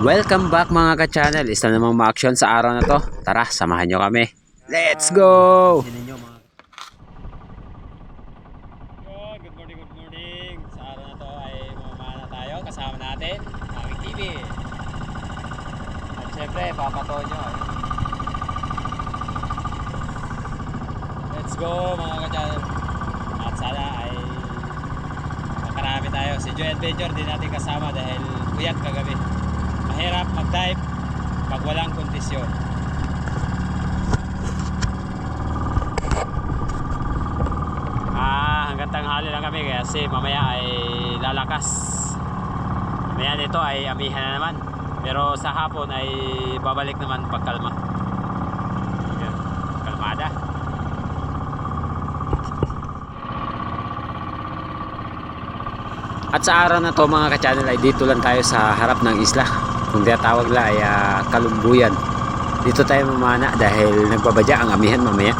Welcome back mga ka-channel. Isa namang ma-action sa araw na to. Tara, samahan nyo kami. Let's go! Good morning, good morning. Sa araw na to ay mamamana tayo. Kasama natin, Mami TV. At syempre, Papa Tonyo. Let's go mga ka-channel. At sana ay makarami tayo. Si Joy Adventure din natin kasama dahil puyat kagabi. Mahirap mag-dive pag walang kondisyon. Ah, hanggang tanghali lang kami kasi mamaya ay lalakas. Mamaya nito ay amihan na naman. Pero sa hapon ay babalik naman pagkalma. Kalmada. At sa araw na to mga ka-channel ay dito lang tayo sa harap ng isla. Kung tawag la ay ah, Kalumbuyan. Dito tayo mamana dahil nagbabadya ang amihan mamaya.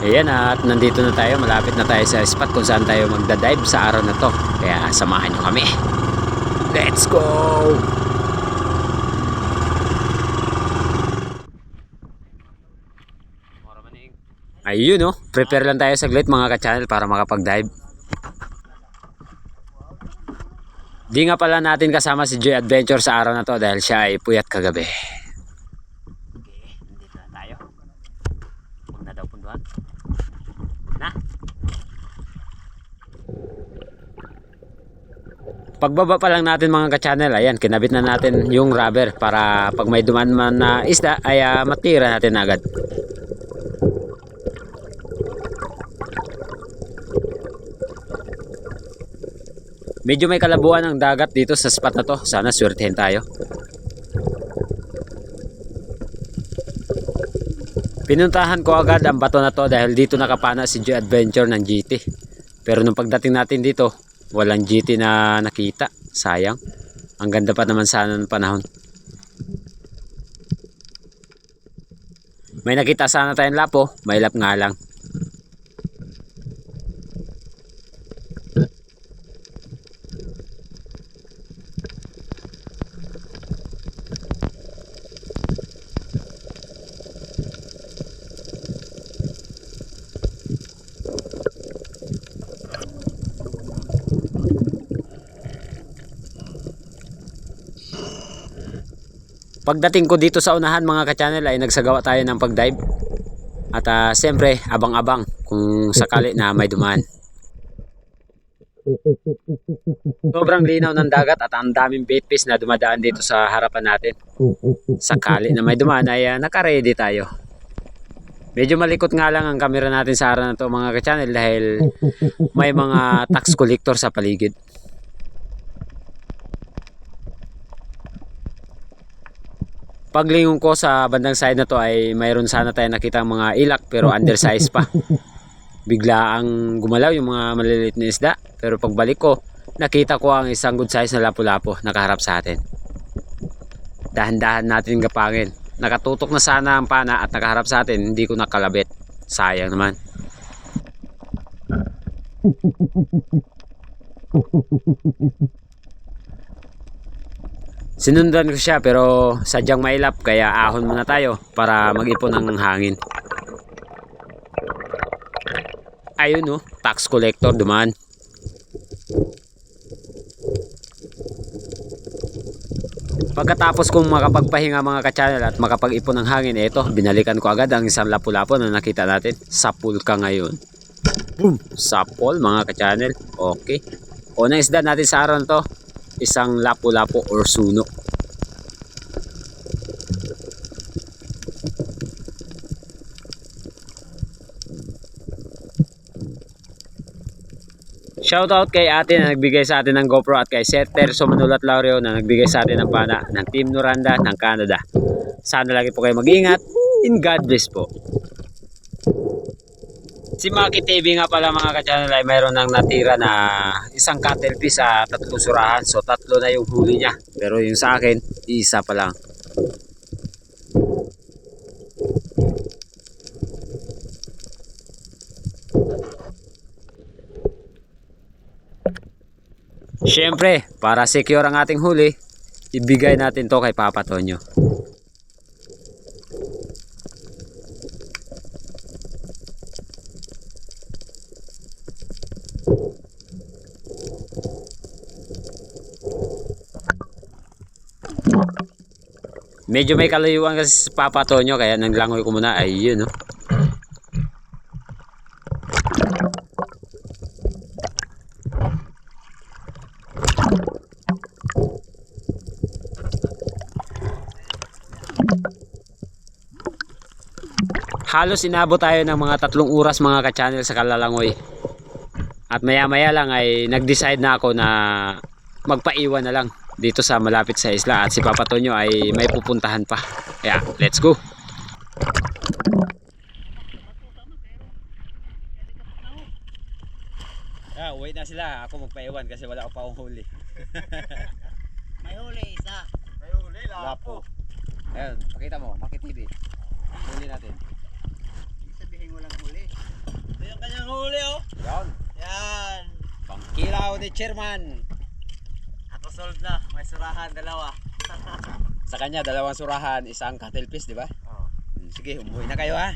Ayan at nandito na tayo, malapit na tayo sa spot kung saan tayo magda-dive sa araw na to. Kaya samahan nyo kami. Let's go! Ayun oh, prepare lang tayo saglit mga ka-channel para makapag-dive. Di nga pala natin kasama si Joy Adventure sa araw na to dahil siya ay puyat kagabi. Okay, nandito na tayo. Huwag na daw punduhan. Na? Pagbaba pa lang natin mga ka-channel, ayan, kinabit na natin yung rubber para pag may duman man na isda, ay ah, matira natin agad. Medyo may kalabuan ang dagat dito sa spot na to. Sana swertehin tayo. Pinuntahan ko agad ang bato na to dahil dito nakapana si Joy Adventure ng GT. Pero nung pagdating natin dito, walang GT na nakita. Sayang. Ang ganda pa naman sana ng panahon. May nakita sana tayong lapo, may lap nga lang. Pagdating ko dito sa unahan mga ka-channel ay nagsagawa tayo ng pag-dive. At ah, siyempre, abang-abang kung sakali na may dumaan. Sobrang linaw ng dagat at ang daming bait fish na dumadaan dito sa harapan natin. Sakali na may dumaan ay ah, naka-ready tayo. Medyo malikot nga lang ang camera natin sa araw na to mga ka-channel dahil may mga tax collector sa paligid. Paglingon ko sa bandang side na to ay mayroon sana tayo nakita mga ilak pero undersize pa. Bigla ang gumalaw yung mga maliliit na isda. Pero pagbalik ko, nakita ko ang isang good size na lapu-lapo nakaharap sa atin. Dahan-dahan natin gapangin. Nakatutok na sana ang pana at nakaharap sa atin, hindi ko nakalabit. Sayang naman. Sinundan ko siya pero sadyang mailap kaya ahon muna tayo para mag-ipon ng hangin. Ayun no, tax collector dumaan. Pagkatapos kong makapagpahinga mga ka-channel at makapag-ipon ng hangin, ito, binalikan ko agad ang isang lapu-lapo na nakita natin sa pulka ngayon. Boom! Sapol mga ka-channel. Okay. Unang isda natin sa araw na to, isang lapu-lapo or suno. Shoutout kay ate na nagbigay sa atin ng GoPro at kay Sir Terso Manulat Laureo na nagbigay sa atin ng pana ng Team Noranda ng Canada. Sana lagi po kayo mag-ingat. In God bless po. Si Maki TV nga pala mga ka-channel ay mayroon ng natira na isang cuttlefish sa tatlong surahan. So tatlo na yung huli niya. Pero yung sa akin, isa pa lang. Siyempre, para secure ang ating huli, ibigay natin to kay Papa Tonyo. Medyo may kalayuan kasi sa Papa Tonyo kaya nanglangoy ko muna ay yun no. Halos inabot tayo ng mga tatlong oras mga ka-channel sa Kalalangoy. At maya maya lang ay nag-decide na ako na magpaiwan na lang dito sa malapit sa isla at si Papa Tonyo ay may pupuntahan pa. Kaya, let's go. Ah, wait na sila. Ako magpaiwan kasi wala ko pa akong huli. May huli isa. May huli, Lapo. Ayun, pakita mo, Maki TV. Huli natin. Sabihin walang huli. Ito yung kanyang huli, oh. Yan. Yan. Pangkilaw ni Chairman. Ako solved na. May surahan, dalawa. Sa kanya, dalawang surahan, isang cuttlefish, di ba? Oh. Hmm, Sige, umuwi na kayo ha.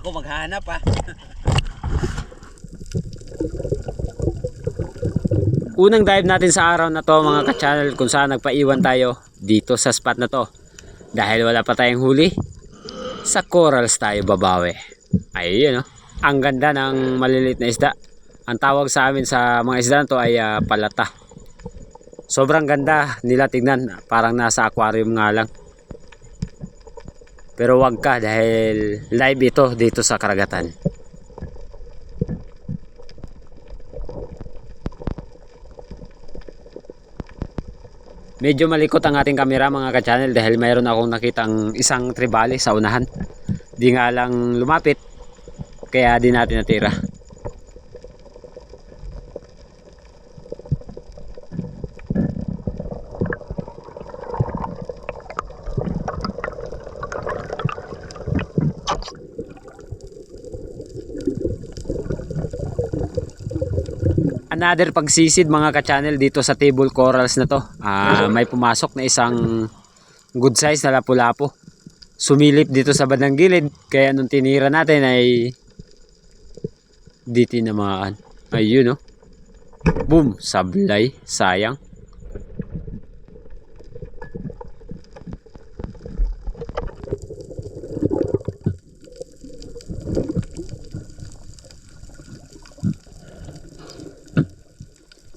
Ako maghahanap ha. Unang dive natin sa araw na to mga ka-channel kung saan nagpaiwan tayo dito sa spot na to. Dahil wala pa tayong huli, sa corals tayo babawi. Ayun no. Ang ganda ng maliliit na isda. Ang tawag sa amin sa mga isda to ay ah, palata. Sobrang ganda nila tignan. Parang nasa aquarium nga lang. Pero wag ka dahil live ito dito sa karagatan. Medyo malikot ang ating kamera mga ka-channel dahil mayroon akong nakitang isang tribali sa unahan. Di nga lang lumapit kaya di natin natira. Another pagsisid mga ka-channel dito sa table corals na to. Ah, may pumasok na isang good size na lapu-lapu. Sumilip dito sa bandang gilid. Kaya nung tinira natin ay di tinamaan. Ayun no. Boom, sablay, sayang.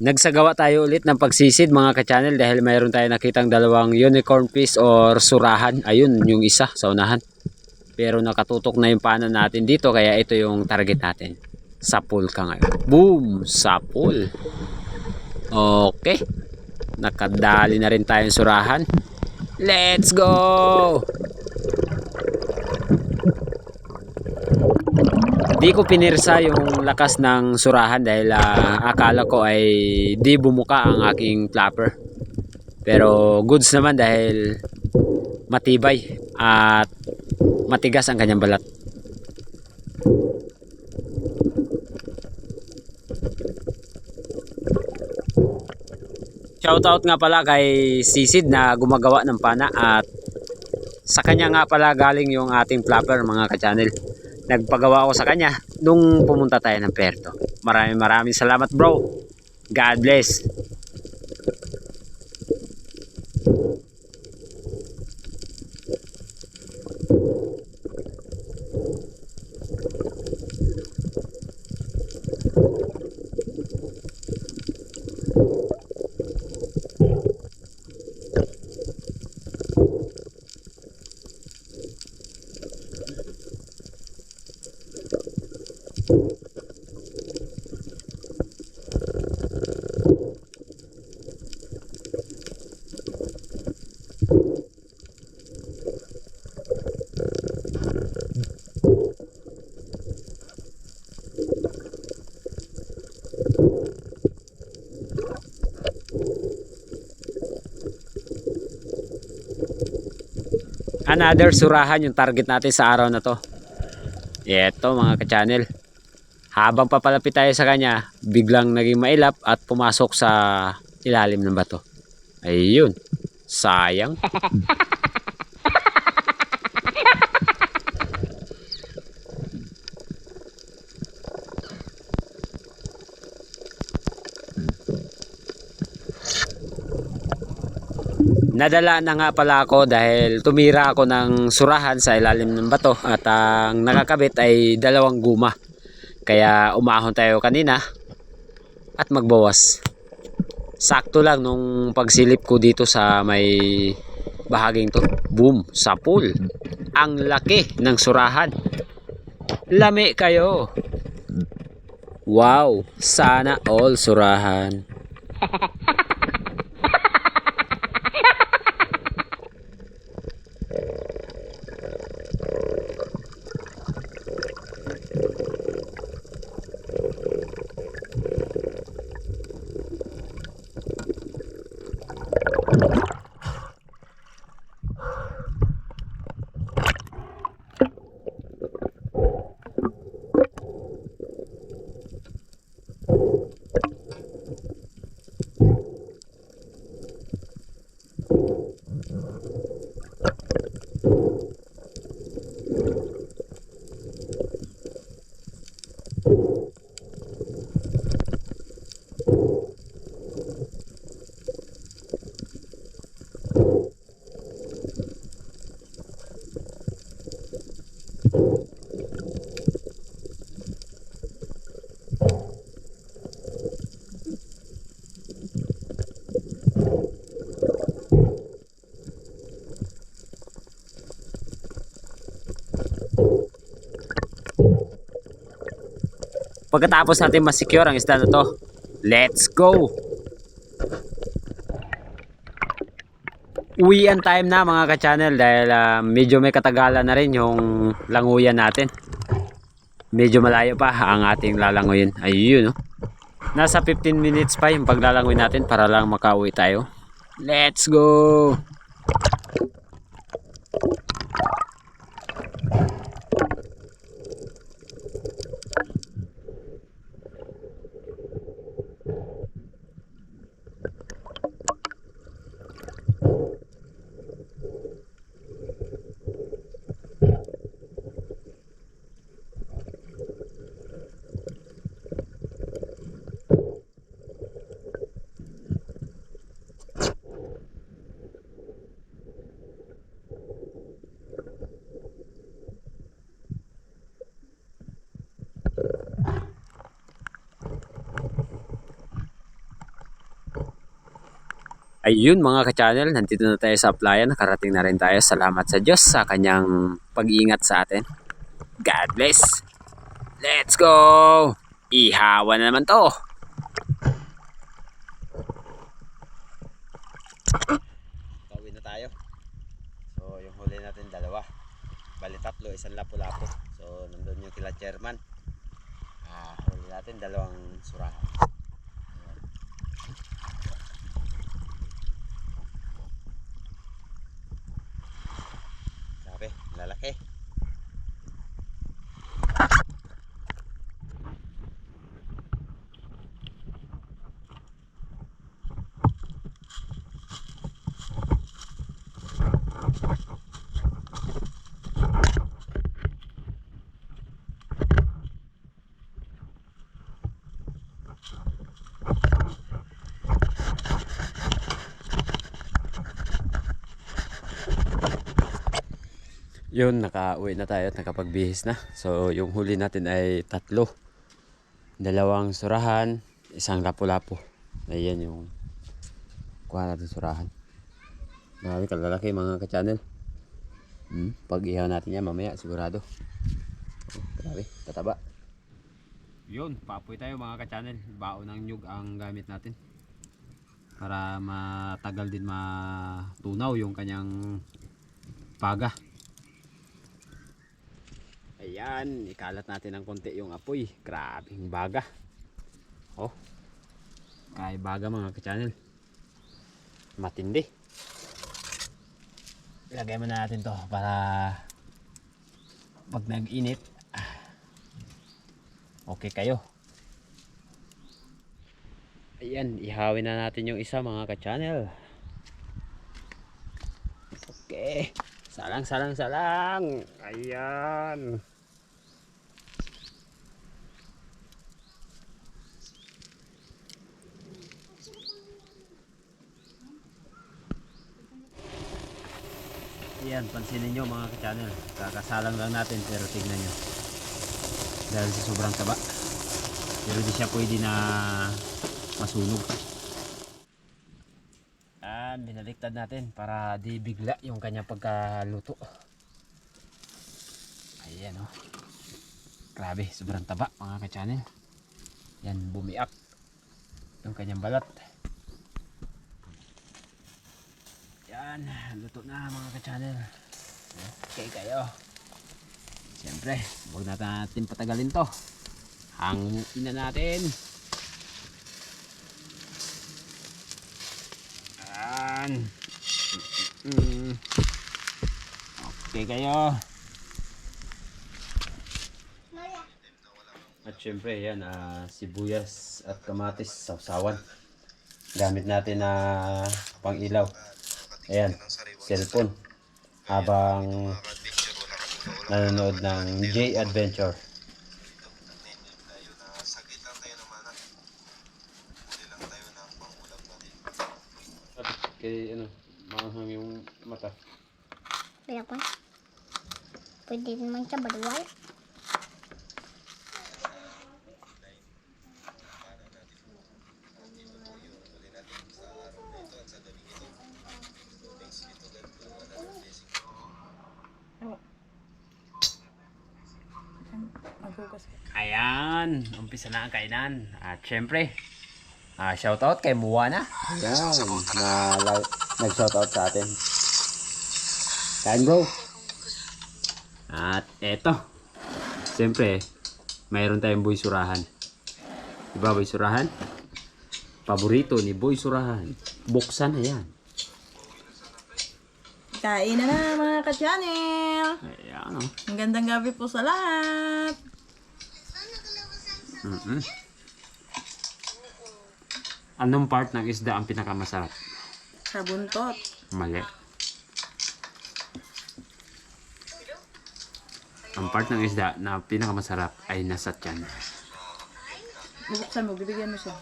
Nagsagawa tayo ulit ng pagsisid mga ka-channel dahil mayroon tayo nakitang dalawang unicorn fish or surahan. Ayun, yung isa sa unahan. Pero nakatutok na yung pana natin dito kaya ito yung target natin. Sapul ka ngayon. Boom! Sapul. Okay. Nakadali na rin tayong surahan. Let's go! Di ko pinirsa yung lakas ng surahan dahil ah, akala ko ay di bumuka ang aking flapper. Pero goods naman dahil matibay at matigas ang kanyang balat. Shoutout nga pala kay Sisid na gumagawa ng pana at sa kanya nga pala galing yung ating flapper mga ka-channel nagpagawa ako sa kanya nung pumunta tayo ng Perto. Maraming maraming salamat bro. God bless. Another surahan yung target natin sa araw na to. Ito mga ka-channel. Habang papalapit tayo sa kanya, biglang naging mailap at pumasok sa ilalim ng bato. Ayun. Sayang. Nadala na nga pala ako dahil tumira ako ng surahan sa ilalim ng bato at ang nakakabit ay dalawang guma. Kaya umahon tayo kanina at magbawas. Sakto lang nung pagsilip ko dito sa may bahaging to. Boom! Sa pool. Ang laki ng surahan. Lami kayo. Wow! Sana all surahan. Pagkatapos natin masecure ang isda na to, let's go! Uwian time na mga ka-channel dahil ah, medyo may katagalan na rin yung languyan natin. Medyo malayo pa ang ating lalanguyin. Ayun no. Nasa 15 minutes pa yung paglalangoy natin para lang makauwi tayo. Let's go! Ayun mga ka-channel, nandito na tayo sa playan. Nakarating na rin tayo. Salamat sa Diyos sa kanyang pag-iingat sa atin. God bless. Let's go! Ihawa na naman to. Pauwi na tayo. So, yung huli natin dalawa. Bali tatlo, isang lapu-lapu. So, nandun yung kila chairman. Ah, huli natin dalawang surahan. Ayan. Sabi, lalaki. Yun, nakauwi na tayo at nakapagbihis na. So, yung huli natin ay tatlo. Dalawang surahan, isang lapu-lapu. Ayan yung kuha natin surahan. Marami kalalaki mga ka-channel. Hmm, pag ihaw natin yan mamaya, sigurado. Oh, grabe, tataba. Yun, papoy tayo mga ka-channel. Baon ng nyug ang gamit natin. Para matagal din matunaw yung kanyang paga. Ayan, ikalat natin ng konti yung apoy. Grabing baga. Oh. Kay baga mga ka-channel. Matindi. Ilagay muna natin to para pag nag-init. ah, okay kayo. Ayan, ihawin na natin yung isa mga ka-channel. Okay. Salang, salang, salang. Ayan. Ayan, pansinin nyo mga ka-channel. Kakasalang lang natin pero tignan nyo. Dahil sa sobrang taba. Pero di siya pwede na masunog. Yan, binaliktad natin para di bigla yung kanyang pagkaluto. Ayan o. Oh. Grabe, sobrang taba mga ka-channel. Yan, bumiak. Yung kanyang balat. Yan, luto na mga ka-channel. Okay kayo. Siyempre, huwag na natin patagalin to. Hanguin na natin. Yan. Okay kayo. At syempre, yan, ah, sibuyas at kamatis, sausawan. Gamit natin na pang ilaw. Ayan, cellphone. Habang nanonood ng J Adventure. Kay ano, maanghang yung mata. Bila pa. Pwede naman siya baluwal. Ayan, umpisa na ang kainan. At syempre, ah, shoutout kay Moana. Ayan, na nag-shoutout sa atin. Kain bro. At eto, syempre, mayroon tayong boy surahan. Diba boy surahan? Paborito ni boy surahan. Buksan na yan. Kain na na mga ka-channel! Ayan oh. Ang gandang gabi po sa lahat! Mm-mm. Anong part ng isda ang pinakamasarap? Sa buntot. Mali. Ang part ng isda na pinakamasarap ay nasa tiyan. Bubuksan mo, bibigyan mo siya.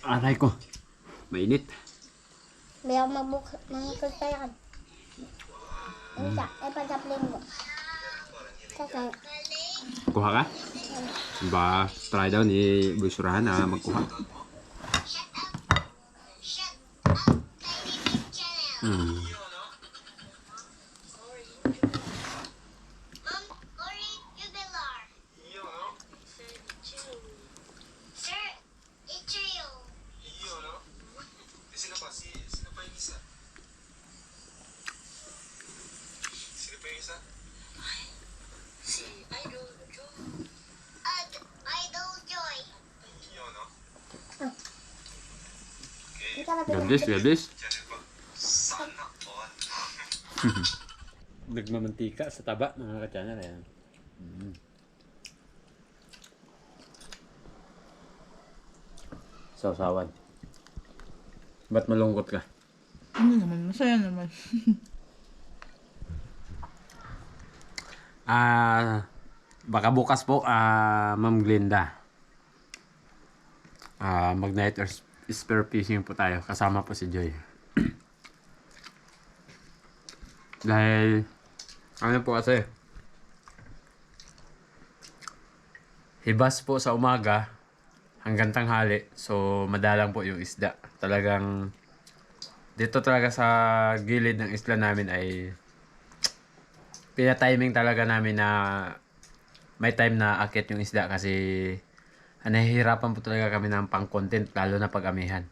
Aray ko. Mainit. Bila mabuk mga kagkayan. Ano siya? Ay pagkapling mo. Saka, Kuha ka? Ba, try daw ni Busurahan na magkuha. Hmm. Sir, it's you. Ad- Idol Joy. Ikaw na Gabis, gabis. Nagmamantika sa taba, mga ka-channel. Ayan. Mm. Sausawan. Ba't malungkot ka? Ano naman, masaya naman. Ah, baka bukas po, ah, Ma'am Glinda. Ah, mag-night or s- spear fishing po tayo. Kasama po si Joy. Dahil, ano po kasi, hibas po sa umaga hanggang tanghali. So, madalang po yung isda. Talagang, dito talaga sa gilid ng isla namin ay pina-timing talaga namin na may time na akit yung isda kasi nahihirapan po talaga kami ng pang-content lalo na pag-amihan.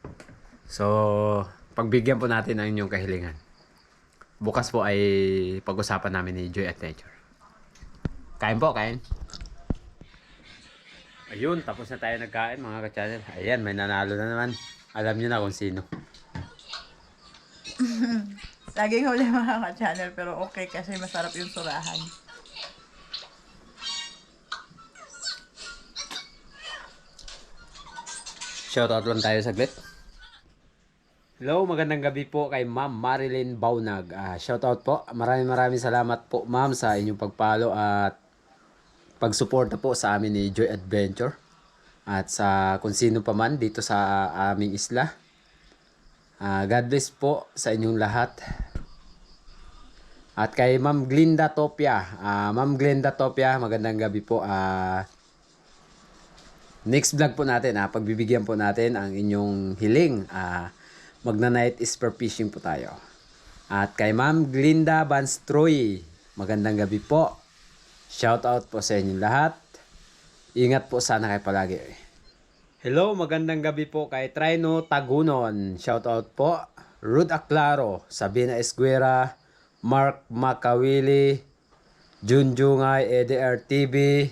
So, pagbigyan po natin ang inyong kahilingan. Bukas po ay pag-usapan namin ni Joy at Nature. Kain po, kain. Ayun, tapos na tayo nagkain mga ka-channel. Ayan, may nanalo na naman. Alam niyo na kung sino. Laging huli mga ka-channel, pero okay kasi masarap yung surahan. Shoutout lang tayo saglit. Hello, magandang gabi po kay Ma'am Marilyn Baunag. Ah, shoutout po. Maraming maraming salamat po ma'am sa inyong pagpalo at pagsuporta po sa amin ni Joy Adventure at sa kung sino pa man dito sa aming isla. Ah, God bless po sa inyong lahat. At kay Ma'am Glinda Topia. Ah, Ma'am Glinda Topia, magandang gabi po. Ah, Next vlog po natin, ah, pagbibigyan po natin ang inyong hiling. Ah, magna-night is for fishing po tayo. At kay Ma'am Glinda Banstroy, magandang gabi po. Shout out po sa inyong lahat. Ingat po sana kayo palagi. Hello, magandang gabi po kay Trino Tagunon. Shout out po. Ruth Aclaro, Sabina Esguera, Mark Makawili, Junjungay, EDR TV,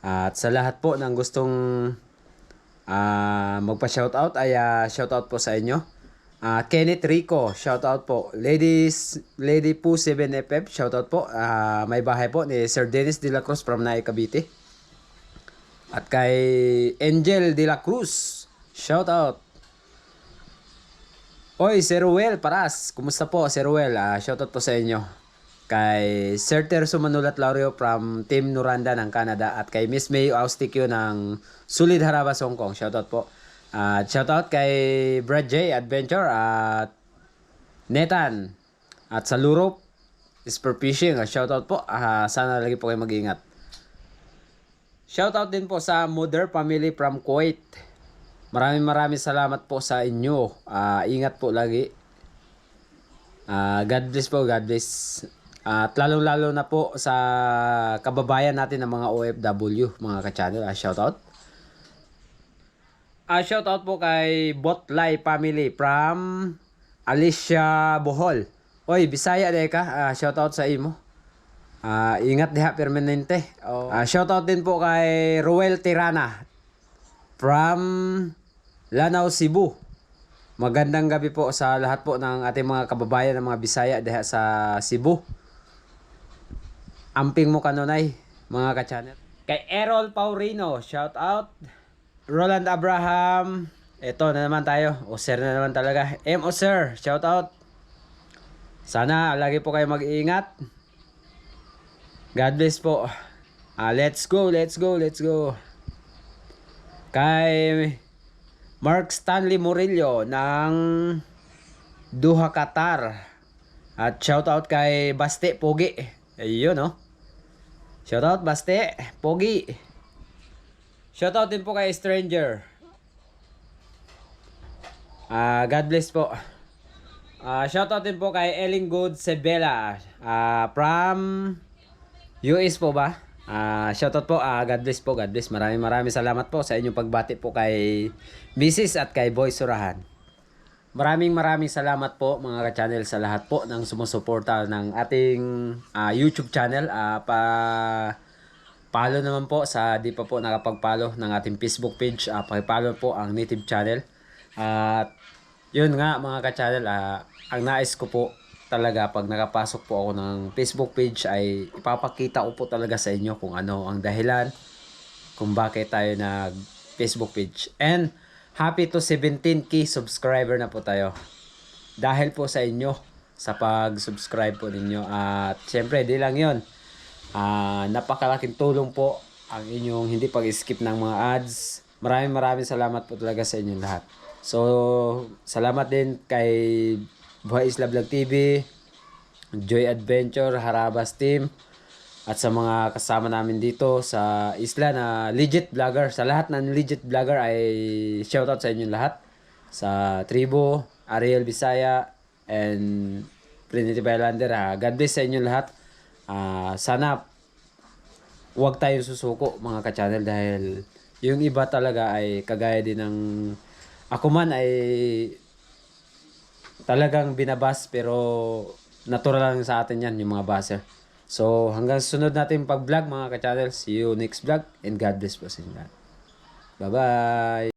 at sa lahat po ng gustong ah magpa-shoutout ay ah, shoutout po sa inyo. Ah Kenneth Rico, shoutout po. Ladies, Lady Poo 7FF, shoutout po. Ah may bahay po ni Sir Dennis De La Cruz from Nae Cavite. At kay Angel De La Cruz, shoutout. Oy, Sir Ruel Paras, kumusta po Sir Ruel? Ah shoutout po sa inyo kay Sir Terso Manulat Laurio from Team Nuranda ng Canada at kay Miss May Austikyo ng Sulid Harabas Hong Kong. Shoutout po. At shoutout kay Brad J Adventure at Netan at sa Lurop is for fishing. Shoutout po. Ah, sana lagi po kayo mag-ingat. Shoutout din po sa Mother Family from Kuwait. Maraming maraming salamat po sa inyo. Ah, ingat po lagi. Ah, God bless po, God bless. At lalong-lalo na po sa kababayan natin ng mga OFW, mga ka-channel. Ah, shoutout. Ah, shoutout po kay Botlay family from Alicia Bohol. Oy, Bisaya de ka. Ah, shoutout sa imo. Ah, ingat diha permanente. Oh. Ah, shoutout din po kay Ruel Tirana from Lanao, Cebu. Magandang gabi po sa lahat po ng ating mga kababayan ng mga Bisaya diha sa Cebu. Amping mo kanunay, mga ka-channel. Kay Errol Paurino, shout out. Roland Abraham, eto na naman tayo. Oser na naman talaga. M. Oser, shout out. Sana lagi po kayo mag-iingat. God bless po. Ah, let's go, let's go, let's go. Kay Mark Stanley Murillo ng Duha, Qatar. At shoutout kay Baste Pogi. Ayun, no? Shoutout Baste Pogi. Shoutout din po kay Stranger. Ah, God bless po. Ah, shoutout din po kay Elling Good Sebela. Ah, from US po ba? Ah, shoutout po. Ah, God bless po. God bless. Maraming maraming salamat po sa inyong pagbati po kay Mrs. at kay Boy Surahan. Maraming maraming salamat po mga ka-channel sa lahat po ng sumusuporta ng ating ah, YouTube channel. Ah, pa follow naman po sa di pa po nakapag-follow ng ating Facebook page. Ah, paki-follow po ang native channel. At yun nga mga ka-channel, ah, ang nais ko po talaga pag nakapasok po ako ng Facebook page ay ipapakita ko po talaga sa inyo kung ano ang dahilan kung bakit tayo nag Facebook page. And happy to 17k subscriber na po tayo. Dahil po sa inyo sa pag-subscribe po ninyo at syempre di lang 'yon. Ah, napakalaking tulong po ang inyong hindi pag-skip ng mga ads. Maraming maraming salamat po talaga sa inyong lahat. So, salamat din kay Buhay Isla Vlog TV, Joy Adventure, Harabas Team, at sa mga kasama namin dito sa isla na legit vlogger. Sa lahat ng legit vlogger ay shoutout sa inyong lahat. Sa Tribo, Ariel Bisaya, and Trinity Islander. Ah, God bless sa inyong lahat. Ah, sana huwag tayong susuko mga ka-channel dahil yung iba talaga ay kagaya din ng ako man ay talagang binabas pero natural lang sa atin yan yung mga baser. So hanggang sunod natin pag-vlog mga ka-channel. See you next vlog and God bless po sa inyo. Bye-bye!